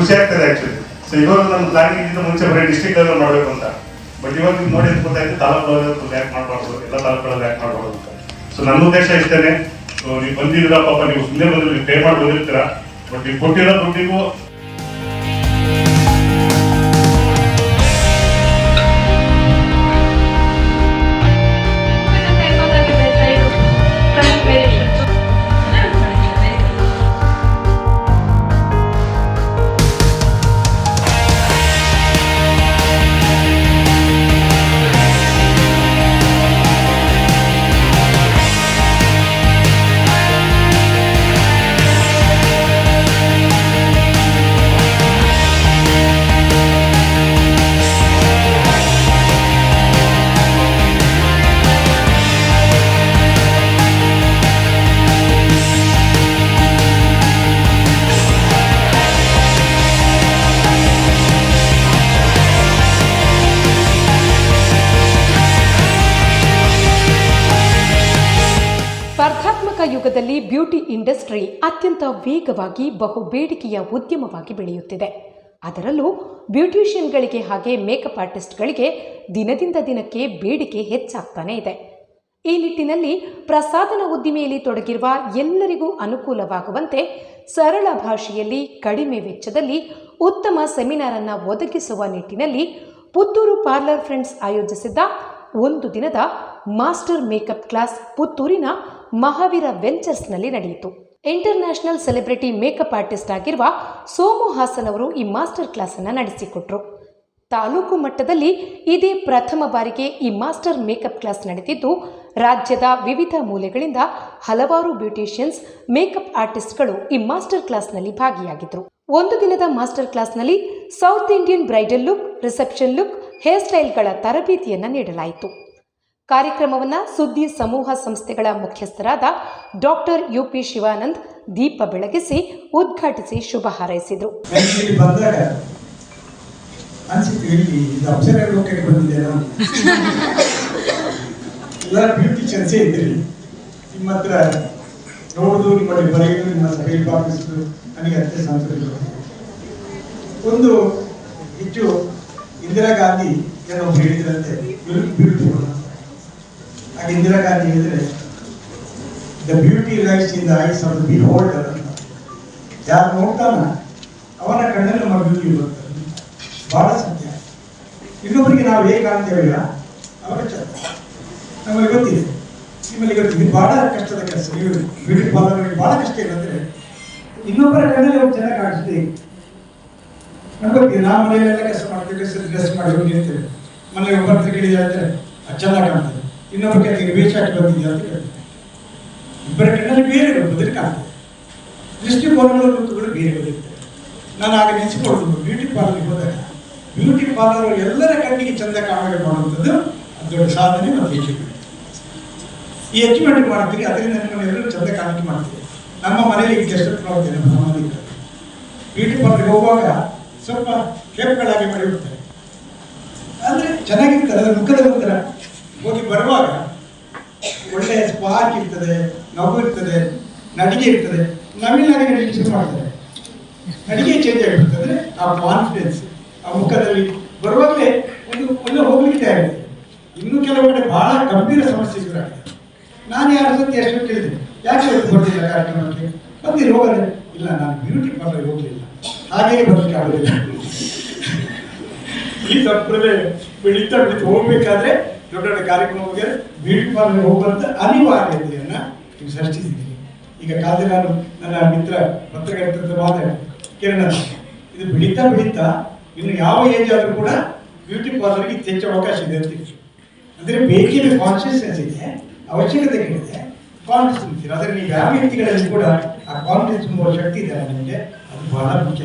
ಖುಷಿ ಆಗ್ತದೆ actually so ಇವಾಗ ನಮ್ಮ ಪ್ಲಾನಿಂಗ್ ಇದ್ದಿದ್ದು ಮುಂಚೆ ಬರೀ ಡಿಸ್ಟ್ರಿಕ್ಟ್ ಲೆವೆಲ್ ಮಾಡಬೇಕು ಅಂತ. ಬಟ್ ಇವಾಗ ನೋಡಿ ಗೊತ್ತಾಯ್ತು, ತಾಲೂಕು ಲೆವೆಲ್ ಯಾಕೆ ಮಾಡಬಾರ್ದು, ಎಲ್ಲ ತಾಲೂಕುಗಳಲ್ಲಿ ಯಾಕೆ ಮಾಡಬಾರ್ದು ಅಂತ. ಸೊ ನನ್ನ ಉದ್ದೇಶ ಇಷ್ಟೇ ಸೊ ನೀವು ಬಂದಿದ್ರ ಪಾಪ, ನೀವು ಸುಮ್ಮನೆ ಬಂದ್ರೆ ನೀವು ಪೇ ಮಾಡಿ ಬಂದಿರ್ತೀರಾ. ಬಟ್ ನೀವು ಕೊಟ್ಟಿರೋ ದುಡ್ಡಿಗೂ ಯುಗದಲ್ಲಿ ಬ್ಯೂಟಿ ಇಂಡಸ್ಟ್ರಿ ಅತ್ಯಂತ ವೇಗವಾಗಿ ಬಹು ಬೇಡಿಕೆಯ ಉದ್ಯಮವಾಗಿ ಬೆಳೆಯುತ್ತಿದೆ. ಅದರಲ್ಲೂ ಬ್ಯೂಟಿಷಿಯನ್ಗಳಿಗೆ ಹಾಗೆ ಮೇಕಪ್ ಆರ್ಟಿಸ್ಟ್ಗಳಿಗೆ ದಿನದಿಂದ ದಿನಕ್ಕೆ ಬೇಡಿಕೆ ಹೆಚ್ಚಾಗ್ತಾನೇ ಇದೆ. ಈ ನಿಟ್ಟಿನಲ್ಲಿ ಪ್ರಸಾದನ ಉದ್ದಿಮೆಯಲ್ಲಿ ತೊಡಗಿರುವ ಎಲ್ಲರಿಗೂ ಅನುಕೂಲವಾಗುವಂತೆ ಸರಳ ಭಾಷೆಯಲ್ಲಿ ಕಡಿಮೆ ವೆಚ್ಚದಲ್ಲಿ ಉತ್ತಮ ಸೆಮಿನಾರ್ ಅನ್ನು ಒದಗಿಸುವ ನಿಟ್ಟಿನಲ್ಲಿ ಪುತ್ತೂರು ಪಾರ್ಲರ್ ಫ್ರೆಂಡ್ಸ್ ಆಯೋಜಿಸಿದ್ದ ಒಂದು ದಿನದ ಮಾಸ್ಟರ್ ಮೇಕಪ್ ಕ್ಲಾಸ್ ಪುತ್ತೂರಿನ ಮಹಾವೀರ ವೆಂಚರ್ಸ್ನಲ್ಲಿ ನಡೆಯಿತು. ಇಂಟರ್ನ್ಯಾಷನಲ್ ಸೆಲೆಬ್ರಿಟಿ ಮೇಕಪ್ ಆರ್ಟಿಸ್ಟ್ ಆಗಿರುವ ಸೋಮು ಹಾಸನ್ ಅವರು ಈ ಮಾಸ್ಟರ್ ಕ್ಲಾಸ್ ಅನ್ನು ನಡೆಸಿಕೊಟ್ರು. ತಾಲೂಕು ಮಟ್ಟದಲ್ಲಿ ಇದೇ ಪ್ರಥಮ ಬಾರಿಗೆ ಈ ಮಾಸ್ಟರ್ ಮೇಕಪ್ ಕ್ಲಾಸ್ ನಡೆದಿದ್ದು, ರಾಜ್ಯದ ವಿವಿಧ ಮೂಲೆಗಳಿಂದ ಹಲವಾರು ಬ್ಯೂಟಿಷಿಯನ್ಸ್, ಮೇಕಪ್ ಆರ್ಟಿಸ್ಟ್ಗಳು ಈ ಮಾಸ್ಟರ್ ಕ್ಲಾಸ್ನಲ್ಲಿ ಭಾಗಿಯಾಗಿದ್ದರು ಒಂದು ದಿನದ ಮಾಸ್ಟರ್ ಕ್ಲಾಸ್ನಲ್ಲಿ South Indian bridal look, reception look, hair ಸ್ಟೈಲ್ಗಳ ತರಬೇತಿಯನ್ನು ನೀಡಲಾಯಿತು. ಕಾರ್ಯಕ್ರಮವನ್ನು ಸುದ್ದಿ ಸಮೂಹ ಸಂಸ್ಥೆಗಳ ಮುಖ್ಯಸ್ಥರಾದ ಡಾಕ್ಟರ್ ಯು ಪಿ ಶಿವಾನಂದ್ ದೀಪ ಬೆಳಗಿಸಿ ಉದ್ಘಾಟಿಸಿ ಶುಭ ಹಾರೈಸಿದರು. ಒಂದು ಹೆಚ್ಚು ಇಂದಿರಾ ಗಾಂಧಿ ಏನೋ ಹೇಳಿದ್ರಂತೆ ಬ್ಯೂಟಿಫುಲ್ ಆಗ ಇಂದಿರಾ ಗಾಂಧಿ ಹೇಳಿದ್ರೆ the beauty life in the eyes of the beholder ಯಾರು ನೋಡ್ತಾನ, ಅವನ ಕಣ್ಣಲ್ಲಿ ನಮ್ಮ ಬ್ಯೂಟಿ ಬರ್ತದೆ ಬಹಳ ಸತ್ಯ. ಇನ್ನೊಬ್ಬರಿಗೆ ನಾವು ಹೇಗೆ ಕಾಣ್ತೇವಲ್ಲ ಅವರ ನಮಗೆ ಗೊತ್ತಿದೆ. ನಿಮ್ಮಲ್ಲಿ ಗೊತ್ತಿದೆ ಬಹಳ ಕಷ್ಟದ ಕೆಲಸ. ನೀವು ಬ್ಯೂಟಿ ಪಾರ್ಲರ್ಗಳಿಗೆ ಬಹಳ ಕಷ್ಟ ಅಂದ್ರೆ, ಇನ್ನೊಬ್ಬರ ಕಣ್ಣಲ್ಲಿ ಅವ್ರು ಚೆನ್ನಾಗಿ ಕಾಣಿಸುತ್ತೆ ನಮ್ಗೆ ಗೊತ್ತಿದೆ, ನಾವು ಮನೆಯಲ್ಲೆಲ್ಲ ಕೆಲಸ ಮಾಡ್ತೀವಿ ಡ್ರೆಸ್ ಮಾಡಿ ಹೋಗಿ ಇರ್ತೇವೆ ಮನೆಗೆ ಒಬ್ಬರ ಕೇಳಿದೆ ಅಂದ್ರೆ, ಅದು ಚೆನ್ನಾಗಿ ಕಾಣ್ತದೆ. ಇನ್ನೊಬ್ಬರ ಕೈಗೆ ವೇಷ ಬಂದಿದೆಯಾ ಅಂತ ಕೇಳ್ತಾರೆ ಇಬ್ಬರ ಕಣ್ಣಲ್ಲಿ ಬೇರೆ ಬರುವುದಕ್ಕೆ ಕಾಣ್ತದೆ. ದೃಷ್ಟಿಕೋನಗಳು ಋತುಗಳು ಬೇರೆ ಬರುತ್ತೆ ನಾನು ಆಗ ನೆನೆಸಿಕೊಳ್ಳೋದು ಬ್ಯೂಟಿ ಪಾರ್ಲರ್ಗೆ ಹೋದಾಗ ಬ್ಯೂಟಿ ಪಾರ್ಲರ್ ಎಲ್ಲರ ಕಣ್ಣಿಗೆ ಚಂದ ಕಾಣಬೇಕು ಮಾಡುವಂಥದ್ದು ದೊಡ್ಡ ಸಾಧನೆ ಮತ್ತು ಅಚೀವ್ಮೆಂಟ್ ಈ ಅಚೀವ್ಮೆಂಟ್ ಮಾಡ್ತೀರಿ, ಅದರಿಂದ ನಿಮ್ಮನ್ನು ಎಲ್ಲರೂ ಚಂದ ಕಾಣಿಕೆ ಮಾಡ್ತೀವಿ ನಮ್ಮ ಮನೆಯಲ್ಲಿ ಗೆಸ್ಟ್ ಪ್ರಾಬ್ಲಮ್ ನಮ್ಮ ಸಂಬಂಧಿಕರು ಬ್ಯೂಟಿ ಪಾರ್ಲರ್ಗೆ ಹೋಗುವಾಗ ಸ್ವಲ್ಪ ಕೆಂಪುಗಳಾಗಿ ಮಾಡಿ ಬಿಡ್ತಾರೆ. ಅಂದರೆ ಚೆನ್ನಾಗಿರ್ತಾರೆ ಅದರ ಮುಖದ ಹೋಗಿ ಬರುವಾಗ ಒಳ್ಳೆ ಸ್ಪಾರ್ಕ್ ಇರ್ತದೆ ನಗು ಇರ್ತದೆ, ನಡಿಗೆ ಇರ್ತದೆ ನವಿಲಾಗಿ ನಡಿಗೆ ಶುರು ಮಾಡ್ತಾರೆ. ನಡಿಗೆ ಚೇಂಜ್ ಆಗಿರ್ತದೆ ಆ ಕಾನ್ಫಿಡೆನ್ಸ್ ಆ ಮುಖದಲ್ಲಿ ಬರುವಾಗಲೇ ಒಂದು ಒಳ್ಳೆ ಹೋಗ್ಲಿಕ್ಕೆ ಆಗಿದೆ ಇನ್ನು ಕೆಲವು ಕಡೆ ಬಹಳ ಗಂಭೀರ ಸಮಸ್ಯೆ ಎದುರಾಗಿದೆ ನಾನು ಯಾರ ಸತಿ ಎಷ್ಟು ಕೇಳಿದೆ ಯಾಕೆ ಬರ್ತಿಲ್ಲ ಕಾರ್ಯಕ್ರಮಕ್ಕೆ? ಬಂದಿರಿ ಹೋಗದೆ, ಇಲ್ಲ, ನಾನು ಬ್ಯೂಟಿ ಪಾರ್ಲರ್ ಹೋಗಲಿಲ್ಲ. ಹಾಗೆಯೇ ಬರ್ಲಿಕ್ಕೆ ಆಗೋದಿಲ್ಲ. ಈ ಸಂಪ್ರದಾಯ ಬೆಳೀತಾ ಬೆಳೀತಾ ಹೋಗ್ಬೇಕಾದ್ರೆ ದೊಡ್ಡ ದೊಡ್ಡ ಕಾರ್ಯಕ್ರಮಕ್ಕೆ ಬ್ಯೂಟಿ ಪಾರ್ಲರ್ ಹೋಗುವಂತ ಅನಿವಾರ್ಯತೆಯನ್ನ ನೀವು ಸೃಷ್ಟಿಸಿದ್ದೀರಿ ಈಗ ಕಾಲದಲ್ಲಿ ನಾನು ನನ್ನ ಮಿತ್ರ ಪತ್ರಕರ್ತರ ಮಾತ್ರ ಕಿರಣ ಇದು ಬೆಳೀತಾ ಬೆಳೀತಾ ಇನ್ನು ಯಾವ ಏಜ್ ಆದ್ರೂ ಕೂಡ ಬ್ಯೂಟಿ ಪಾರ್ಲರ್ಗೆ ಹೆಚ್ಚು ಅವಕಾಶ ಇದೆ ಅಂತ ಅಂದ್ರೆ ಬೇಕಿನ ಕಾನ್ಶಿಯಸ್ನೆಸ್ ಇದೆ ಅವಶ್ಯಕತೆಗಳಿದೆ ಕಾನ್ಫಿಡೆನ್ಸ್ ಇದೆ. ಆದರೆ ನೀವು ಯಾವ ವ್ಯಕ್ತಿಗಳಲ್ಲಿ ಕೂಡ ಆ ಕಾನ್ಫಿಡೆನ್ಸ್ ತುಂಬುವ ಶಕ್ತಿ ಇದೆ ನಿಮಗೆ ಅದು ಬಹಳ ಮುಖ್ಯ.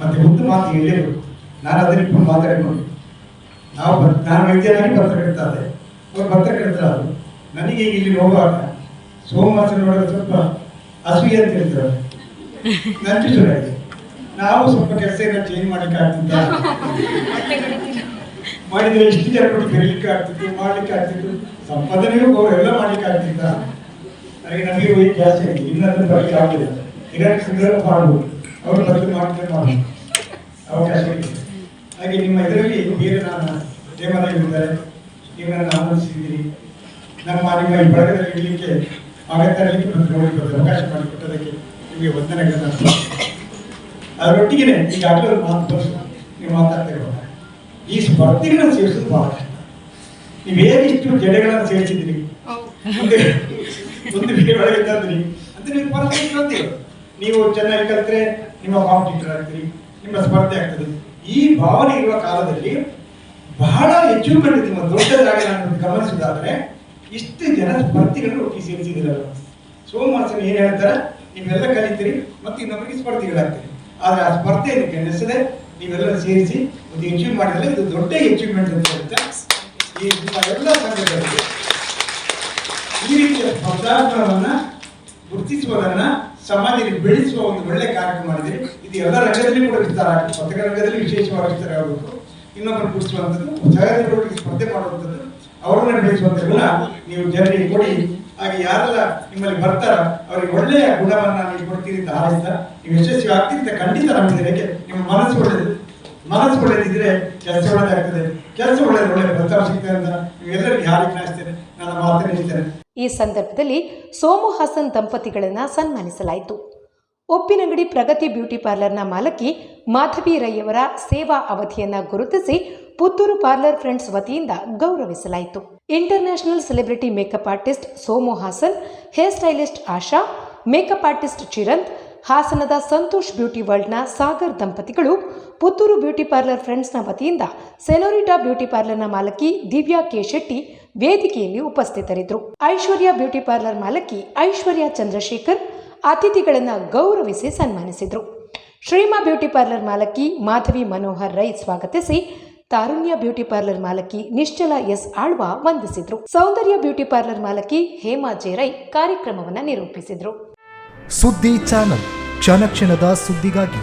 ಮತ್ತೆ ಒಂದು ಮಾತು ಹೇಳಲೇಬೇಕು ನಾನು ಅದನ್ನ ಮಾತಾಡಿ ಮಾತಾಡಿಕೊಂಡು ನಾವು ನಾನು ವೈದ್ಯನಾಗಿ ಕಟ್ತಾರೆ ಅವ್ರು ಪತ್ರಕರ್ತರಾದ್ರು ನನಗೆ ಈಗ ಇಲ್ಲಿ ಹೋಗುವಾಗ ಸೋಮವಾರ ನೋಡಿದ್ರೆ ಸ್ವಲ್ಪ ಅಸೂಯೆ ಅಂತ ಹೇಳ್ತಾರೆ. ನನಗೆ ಶುರುವಾಗಿದೆ ನಾವು ಸ್ವಲ್ಪ ಕೆಲಸ ಚೇಂಜ್ ಮಾಡಲಿಕ್ಕೆ ಆಗ್ತಿದ್ದ ಮಾಡಿದ್ರೆ ಇಷ್ಟು ಜನ ಕೊಟ್ಟು ಕರೀಲಿಕ್ಕೆ ಆಗ್ತಿತ್ತು, ಮಾಡ್ಲಿಕ್ಕೆ ಆಗ್ತಿತ್ತು. ಸಂಪಾದನೆಯೂ ಗೌರವ ಎಲ್ಲ ಮಾಡ್ಲಿಕ್ಕೆ ಆಗ್ತಿತ್ತ? ನನಗೆ ನಮಗೆ ಹೋಗಿ ಜಾಸ್ತಿ ಆಗಿದೆ ಇನ್ನೊಂದು ಬರಲಿಕ್ಕೆ ಆಗಲಿಲ್ಲ ಎರಡು ಸಂದರ್ಭ ಮಾಡ್ಬೋದು. ಅವರು ಬದಲು ಮಾಡ್ತಾರೆ ಮಾಡಿ ಅವಕಾಶ ಇದೆ. ಹಾಗೆ ನಿಮ್ಮ ಇದರಲ್ಲಿ ಬೇರೆ ನಾನು ದೇವಾಲಯಗಳಿದ್ದಾರೆ ನಿಮ್ಮನ್ನು ಆಮಂತ್ರಿಸಿದ್ದೀರಿ ನಮ್ಮ ನಿಮ್ಮ ಈ ಬಳಗದಲ್ಲಿ ಇಡಲಿಕ್ಕೆ ಮತ್ತು ಬಂದು ಅವಕಾಶ ಮಾಡಿಕೊಟ್ಟದಕ್ಕೆ ನಿಮಗೆ ವಂದನೆಗಳನ್ನು ಅದರೊಟ್ಟಿಗೆ ಈಗಾಗಲೇ ಒಂದು ಮಾತು ತೋರಿಸು ನೀವು ಮಾತಾಡ್ತಾ ಇರುವಾಗ ಈ ಸ್ಪರ್ಧೆಗಳನ್ನು ಸೇರಿಸೋದು ಬಹಳ ಕಷ್ಟ. ನೀವೇನಿಷ್ಟು ಜಡೆಗಳನ್ನು ಸೇರಿಸಿದ್ರಿ ಒಂದು ಬೇರೆ ಒಳಗೆ ತಂದ್ರಿ. ಅಂತ ನೀವು ಪರಸ್ಪರ ಕಲ್ತೀರಿ ನೀವು ಚೆನ್ನಾಗಿ ಕಲ್ತ್ರೆ ನಿಮ್ಮ ಕಾಂಪಿಟೇಟರ್ ಆಗ್ತೀರಿ ನಿಮ್ಮ ಸ್ಪರ್ಧೆ ಆಗ್ತದೆ. ಈ ಭಾವನೆ ಇರುವ ಕಾಲದಲ್ಲಿ ಬಹಳ ಅಚೀವ್ಮೆಂಟ್ ನಿಮ್ಮ ದೊಡ್ಡದಾಗಿ ನಾನು ಗಮನಿಸಿದಾದ್ರೆ ಇಷ್ಟು ಜನ ಸ್ಪರ್ಧಿಗಳನ್ನು ಒಟ್ಟಿಗೆ ಸೇರಿಸಿದಿರಲ್ಲ ಸೋಮವಾರ ಏನ್ ಹೇಳ್ತಾರೆ? ನೀವೆಲ್ಲ ಕಲಿತೀರಿ ಮತ್ತು ಇನ್ನೊಬ್ಬರಿಗೆ ಸ್ಪರ್ಧಿಗಳಾಗ್ತೀರಿ. ಆದರೆ ಆ ಸ್ಪರ್ಧೆ ಇದಕ್ಕೆ ನೀವೆಲ್ಲ ಸೇರಿಸಿ ಒಂದು ಅಚೀವ್ ಮಾಡಿದ್ರೆ ಇದು ದೊಡ್ಡ ಅಚೀವ್ಮೆಂಟ್ ಅಂತ ಹೇಳುತ್ತೆ ಈ ಎಲ್ಲ ಸಂಘಗಳಲ್ಲಿ ಈ ರೀತಿಯ ಸ್ಪರ್ಧಾತ್ಮಕವನ್ನ ಗುರುತಿಸುವುದನ್ನ ಸಮಾಜದಲ್ಲಿ ಬೆಳೆಸುವ ಒಂದು ಒಳ್ಳೆ ಕಾರ್ಯಕ್ರಮ ಮಾಡಿದ್ರೆ ಇದು ಎಲ್ಲ ರಂಗದಲ್ಲಿ ಕೂಡ ವಿಸ್ತಾರ ಆಗುತ್ತೆ ಪತ್ರಿಕಾ ರಂಗದಲ್ಲಿ ವಿಶೇಷವಾಗಿ ವಿಸ್ತಾರ ಆಗಬೇಕು. ಇನ್ನೊಬ್ಬರು ಗುರುತಿಸುವಂಥದ್ದು ಸಹಜವಾಗಿ ಸ್ಪರ್ಧೆ ಮಾಡುವಂಥದ್ದು, ಅವರನ್ನ ಬೆಳೆಸುವಂತ ಗುಣ ನೀವು ಜನರಿಗೆ ಕೊಡಿ. ಹಾಗೆ ಯಾರೆಲ್ಲ ನಿಮ್ಮಲ್ಲಿ ಬರ್ತಾರ, ಅವರಿಗೆ ಒಳ್ಳೆಯ ಗುಣವನ್ನ ನೀವು ಕೊಡ್ತೀರಿ ಅಂತ ಹಾರೈಸ್ತಾ, ನೀವು ಯಶಸ್ವಿ ಆಗ್ತೀರಿ ಅಂತ ಖಂಡಿತ ಯಾಕೆ? ನಿಮ್ಮ ಮನಸ್ಸು ಒಳ್ಳೆಯದು ಮನಸ್ಸು ಒಳ್ಳೆದಿದ್ರೆ ಕೆಲಸ ಒಳ್ಳೆದಾಗ್ತದೆ. ಕೆಲಸ ಒಳ್ಳೆಯದು ಒಳ್ಳೆ ಪ್ರಸ್ತಾವ ಸಿಗ್ತದೆ ಅಂತ ನೀವೆಲ್ಲರಿಗೂ ಹಾರೈಕೆ ನಾಯಿಸ್ತೇನೆ ಈ ಸಂದರ್ಭದಲ್ಲಿ ಸೋಮು ಹಾಸನ್ ದಂಪತಿಗಳನ್ನು ಸನ್ಮಾನಿಸಲಾಯಿತು. ಉಪ್ಪಿನಂಗಡಿ ಪ್ರಗತಿ ಬ್ಯೂಟಿ ಪಾರ್ಲರ್ನ ಮಾಲಕಿ ಮಾಧವಿ ರೈಯವರ ಸೇವಾ ಅವಧಿಯನ್ನ ಗುರುತಿಸಿ ಪುತ್ತೂರು ಪಾರ್ಲರ್ ಫ್ರೆಂಡ್ಸ್ ವತಿಯಿಂದ ಗೌರವಿಸಲಾಯಿತು. International celebrity makeup artist Somu Hassan, hair stylist Asha, makeup artist Chiranth, ಹಾಸನದ ಸಂತೋಷ್ ಬ್ಯೂಟಿ ವರ್ಲ್ಡ್ನ ಸಾಗರ್ ದಂಪತಿಗಳು ಪುತ್ತೂರು ಬ್ಯೂಟಿ ಪಾರ್ಲರ್ ಫ್ರೆಂಡ್ಸ್ನ ವತಿಯಿಂದ ಸೆನೋರಿಟಾ ಬ್ಯೂಟಿ ಪಾರ್ಲರ್ನ ಮಾಲಕಿ ದಿವ್ಯಾ ಕೆ ಶೆಟ್ಟಿ ವೇದಿಕೆಯಲ್ಲಿ ಉಪಸ್ಥಿತರಿದ್ದರು. ಐಶ್ವರ್ಯ ಬ್ಯೂಟಿ ಪಾರ್ಲರ್ ಮಾಲಕಿ ಐಶ್ವರ್ಯ ಚಂದ್ರಶೇಖರ್ ಅತಿಥಿಗಳನ್ನು ಗೌರವಿಸಿ ಸನ್ಮಾನಿಸಿದರು. ಶ್ರೀಮಾ ಬ್ಯೂಟಿ ಪಾರ್ಲರ್ ಮಾಲಕಿ ಮಾಧವಿ ಮನೋಹರ್ ರೈ ಸ್ವಾಗತಿಸಿ ತಾರುಣ್ಯ ಬ್ಯೂಟಿ ಪಾರ್ಲರ್ ಮಾಲಕಿ ನಿಶ್ಚಲ ಎಸ್ ಆಳ್ವಾ ವಂದಿಸಿದ್ರು. ಸೌಂದರ್ಯ ಬ್ಯೂಟಿ ಪಾರ್ಲರ್ ಮಾಲಕಿ ಹೇಮಾ ಜೆ ರೈ ಕಾರ್ಯಕ್ರಮವನ್ನು ನಿರೂಪಿಸಿದ್ರು. ಸುದ್ದಿ ಚಾನಲ್ ಕ್ಷಣ ಕ್ಷಣದ ಸುದ್ದಿಗಾಗಿ.